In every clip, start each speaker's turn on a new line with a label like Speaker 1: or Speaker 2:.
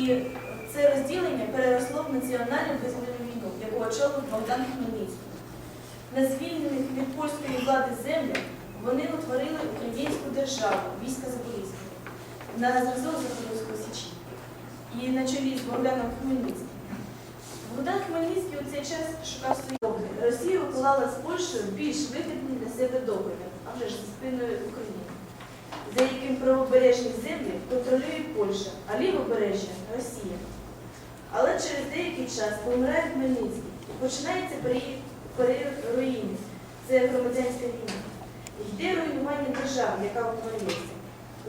Speaker 1: І це розділення переросло в національну визвольну війну, яку очолив Богдан Хмельницький. На звільнених від польської влади землях вони утворили українську державу, війська Запорізького, на зразок Запорізької Січі. І на чолі з Богданом Хмельницьким. Богдан Хмельницький у цей час шукав свої договір. Росія уклала з Польщею більш вигідний для себе договір, а вже ж за спиною України, за яким правобережні землі контролює Польща, а лівобережжя Росія. Але через деякий час помирає Хмельницький починається період, руїни. Це громадянська війна. Йде руйнування держави, яка утворюється.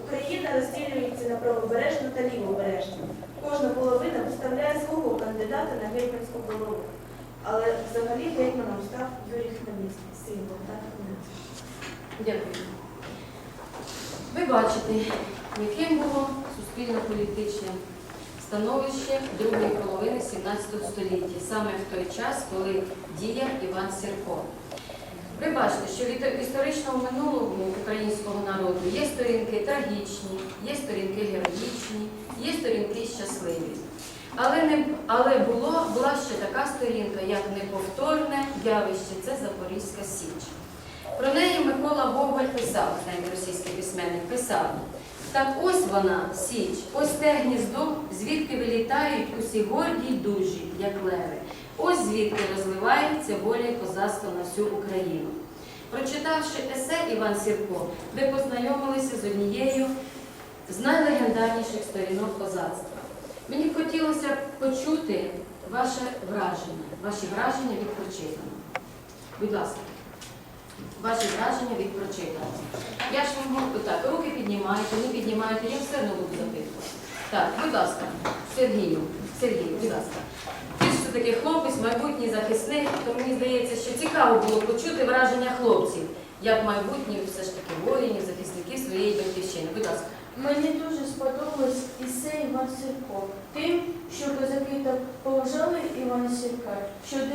Speaker 1: Україна розділюється на правобережну та лівобережну. Кожна половина виставляє свого кандидата на гетьманську голову. Але взагалі гетьманом став Юрій Хмельницький, син Богдана Хмельницького.
Speaker 2: Дякую. Ви бачите, яким було суспільно-політичне становище другої половини 17 століття, саме в той час, коли діяв Іван Сірко. Ви бачите, що від в історичному минулому українського народу є сторінки трагічні, є сторінки героїчні, є сторінки щасливі. Але, не, але було, була ще така сторінка, як неповторне явище це Запорізька Січ. Про неї Микола Гоголь писав, російський письменник, писав. Так ось вона, Січ, ось те гніздо, звідки вилітають усі горді й дужі, як леви. Ось звідки розвивається воля і козацтво на всю Україну. Прочитавши есе Іван Сірко, ви познайомилися з однією з найлегендарніших сторінок козацтва. Мені б хотілося почути ваше враження, ваші враження від прочитаного. Будь ласка, ваші враження від прочитаного. Я ж вам можу так, руки піднімаєте, не піднімаєте, я все одно буду запитувати. Так, будь ласка, Сергію, Сергію, будь ласка. Ти ж все-таки хлопець, майбутній захисник, то мені здається, що цікаво було почути враження хлопців, як майбутніх все ж таки воїнів, захисників своєї батьківщини. Будь ласка.
Speaker 3: Мені дуже сподобалось ісе Іван Сірко. Тим, що козаки так поважали Івана Сірка, що 10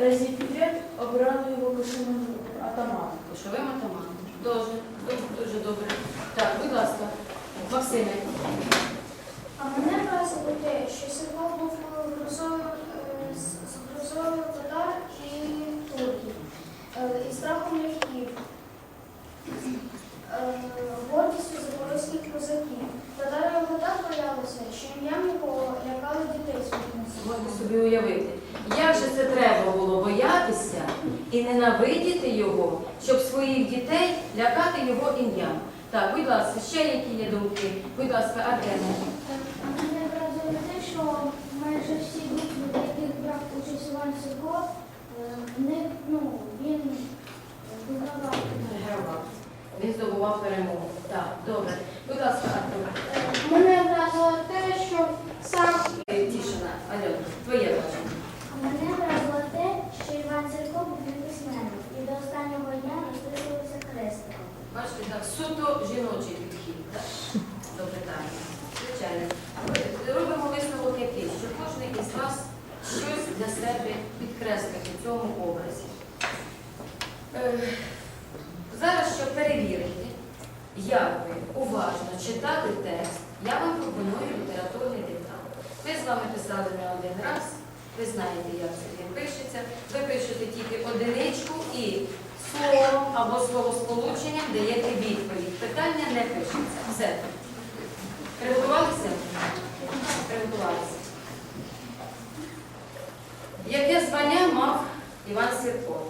Speaker 3: разів підряд обрали його кошовим атаманом.
Speaker 2: Кошовим атаманом. Дуже, дуже, добре. Так, будь ласка, Максиме.
Speaker 4: А мене вразило те, що Сергій був грозою е, з з грозою татар і турків, е, і страхом лягків, е, гордістю запорозьких козаків. Татари його так боялися, що ім'ям його лякали дітей своїх носів.
Speaker 2: Можете собі уявити, як же це треба було боятися і ненавидіти його, щоб своїх дітей лякати його ім'ям. Так, будь ласка, ще які є думки? Будь ласка, Артеме.
Speaker 4: А мене вразило те, що майже всі битви, в яких брав участь Іван Сірко, е, не, ну, він вигравав.
Speaker 2: Герова. Він здобував перемогу. Так, добре. Будь ласка, Артур.
Speaker 4: Мене вразило те, що сам
Speaker 2: Е, Тішина, Альона, твоє бачення.
Speaker 4: Мене вразило те, що Іван Цирко був неписьменним і до останнього дня розписувався хрестиком.
Speaker 2: Бачите, так, суто жіночий підхід так? до питання. Звичайно. Ми робимо висновок який, що кожен із вас щось для себе підкреслить у цьому образі. Е, Зараз, щоб перевірити, як ви уважно читали текст, я вам пропоную літературний диктант. Ми з вами писали не один раз, ви знаєте, як це він пишеться. Ви пишете тільки одиничку і словом або словосполученням даєте. Питання не пишеться. Все. Приготувалися? Приготувалися. Яке звання мав Іван Сірко?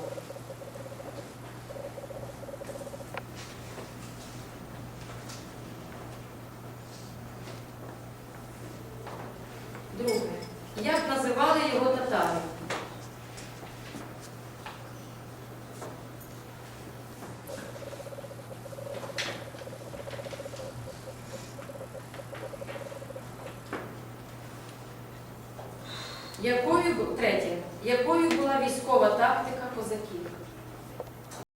Speaker 2: Друге. Як називали його татари? Якою третє, якою була військова тактика козаків?